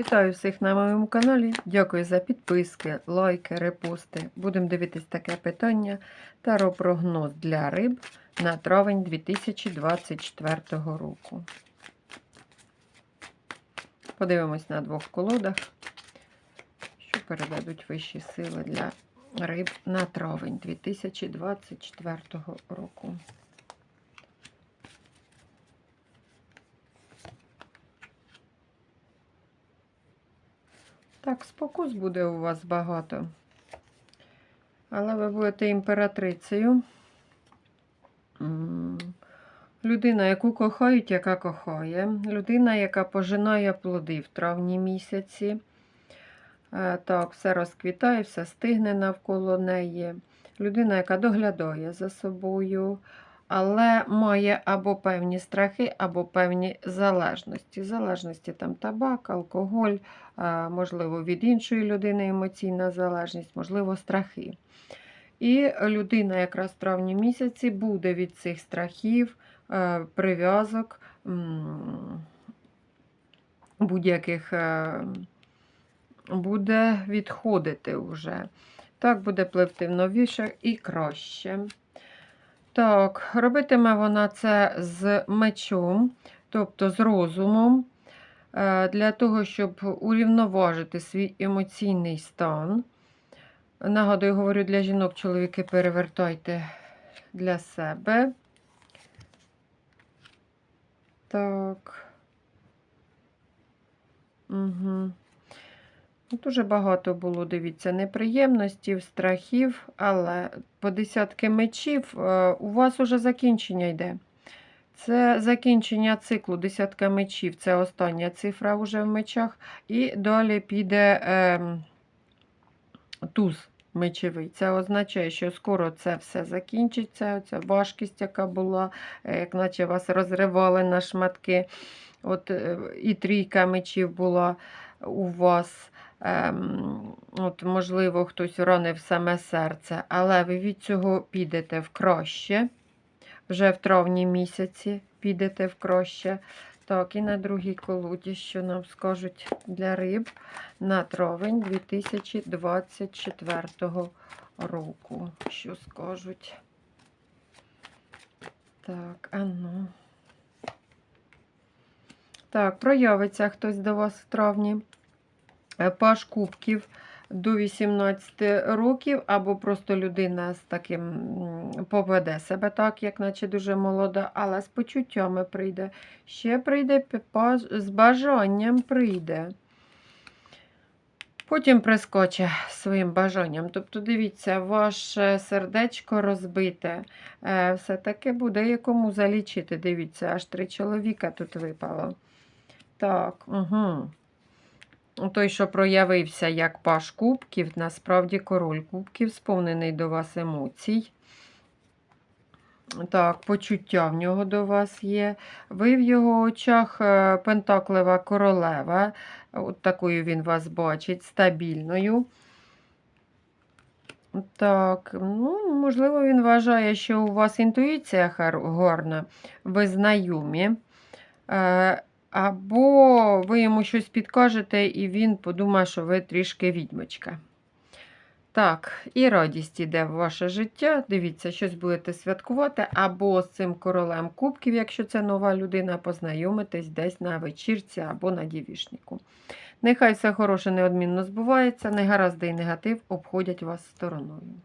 Вітаю всіх на моєму каналі. Дякую за підписки, лайки, репости. Будемо дивитись таке питання. Таро-прогноз для риб на травень 2024 року. Подивимось на двох колодах, що передадуть вищі сили для риб на травень 2024 року. Так, спокус буде у вас багато. Але ви будете імператрицею. Людина, яку кохають, яка кохає. Людина, яка пожинає плоди в травні місяці. Е, Так, все розквітає, все стигне навколо неї. Людина, яка доглядає за собою, але має або певні страхи, або певні залежності. Залежності там табак, алкоголь, можливо, від іншої людини емоційна залежність, можливо, страхи. І людина якраз в травні місяці буде від цих страхів, е, прив'язок, будь-яких е, буде відходити вже. Так буде пливти в новіше і краще. Так, робитиме вона це з мечом, тобто з розумом, е, для того, щоб урівноважити свій емоційний стан. Нагадую, говорю для жінок, чоловіки перевертайте для себе. Так. Угу. Дуже багато було, дивіться, неприємностей, страхів, але по десятки мечів е, у вас уже закінчення йде. Це закінчення циклу десятка мечів, це остання цифра вже в мечах. І далі піде е, туз мечевий. Це означає, що скоро це все закінчиться. Ця важкість, яка була, е, як наче вас розривали на шматки. От е, І трійка мечів була у вас. Ем, от, Можливо, хтось ранив саме серце, але ви від цього підете в краще. Вже в травні місяці підете в краще. Так, і на другій колоді, що нам скажуть для риб на травень 2024 року. Що скажуть? Так, а ну. Так, проявиться хтось до вас в травні. Е, Паш кубків до 18 років, або просто людина з таким поведе себе так, як наче дуже молода, але з почуттями прийде. Ще прийде паж- з бажанням прийде. Потім прискоче своїм бажанням. Тобто, дивіться, ваше сердечко розбите. Е, Все-таки буде якому залічити. Дивіться, аж три чоловіка тут випало. Так, угу. Той, що проявився як паш кубків, насправді король кубків, сповнений до вас емоцій. Так, почуття в нього до вас є. Ви в його очах е, пентаклева королева. От такою він вас бачить, стабільною. Так, ну, можливо, він вважає, що у вас інтуїція гарна, ви знайомі. Або ви йому щось підкажете, і він подумає, що ви трішки відьмочка. Так, і радість іде в ваше життя. Дивіться, щось будете святкувати, або з цим королем кубків, якщо це нова людина, познайомитесь десь на вечірці або на дівішнику. Нехай все хороше неодмінно збувається, негаразди і негатив обходять вас стороною.